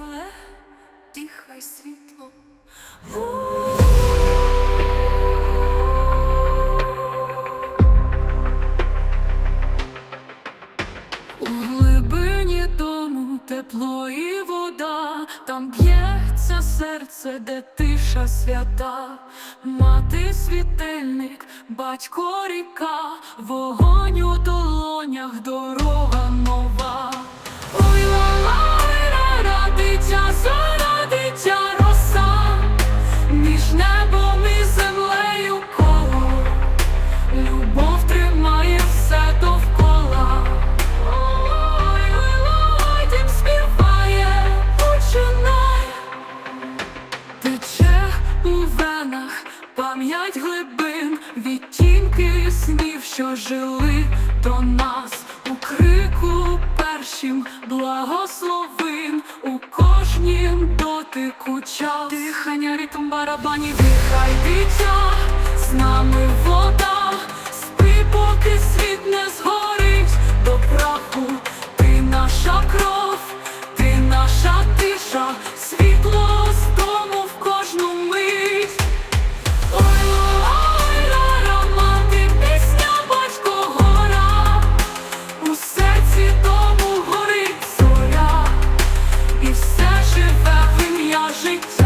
мене, тихай світло. У глибині дому тепло і вода, там б'ється серце, де тиша свята, мати світильник, батько ріка, вогонь у долонях дорога. Пам'ять глибин, відтінки снів, що жили до нас, у крику першим благословин, у кожнім дотику час. Дихання ритм барабанів, дихай дитя, з нами вода, tu vas ruiner un.